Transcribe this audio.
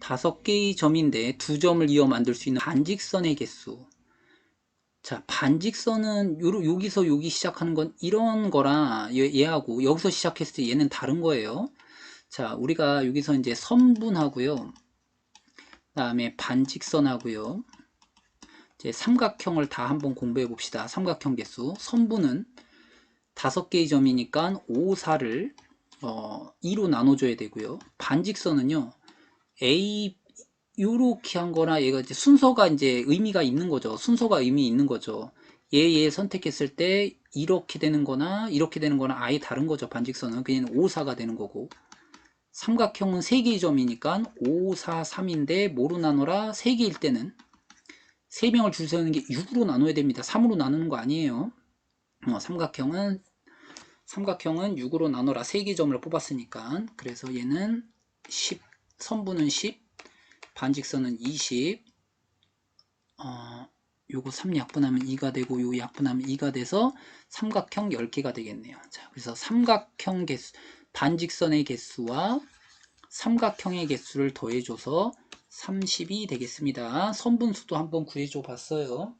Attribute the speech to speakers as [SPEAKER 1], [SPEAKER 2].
[SPEAKER 1] 다섯 개의 점인데 두 점을 이어 만들 수 있는 반직선의 개수. 자, 반직선은 요, 여기서 여기 시작하는 건 이런 거라 얘, 얘하고 여기서 시작했을 때 얘는 다른 거예요. 자, 우리가 여기서 이제 선분하고요. 그 다음에 반직선 하고요. 이제 삼각형을 다 한번 공부해 봅시다. 삼각형 개수. 선분은 다섯 개의 점이니까 5, 4를 어, 2로 나눠줘야 되고요. 반직선은요. A 요렇게 한 거나 얘가 이제 순서가 이제 의미가 있는 거죠. 순서가 의미 있는 거죠. 얘, 얘 선택했을 때 이렇게 되는 거나 이렇게 되는 거나 아예 다른 거죠. 반직선은 그냥 5, 4가 되는 거고. 삼각형은 3개의 점이니까 5, 4, 3인데 뭐로 나눠라? 3개일 때는 3명을 줄 세우는 게 6으로 나눠야 됩니다. 3으로 나누는 거 아니에요. 어, 삼각형은 삼각형은 6으로 나눠라 3개 점을 뽑았으니까 그래서 얘는 10 선분은 10 반직선은 20 어, 요거 3 약분하면 2가 되고 요 약분하면 2가 돼서 삼각형 10개가 되겠네요. 자, 그래서 삼각형 개수 반직선의 개수와 삼각형의 개수를 더해줘서 30이 되겠습니다. 선분수도 한번 구해줘 봤어요.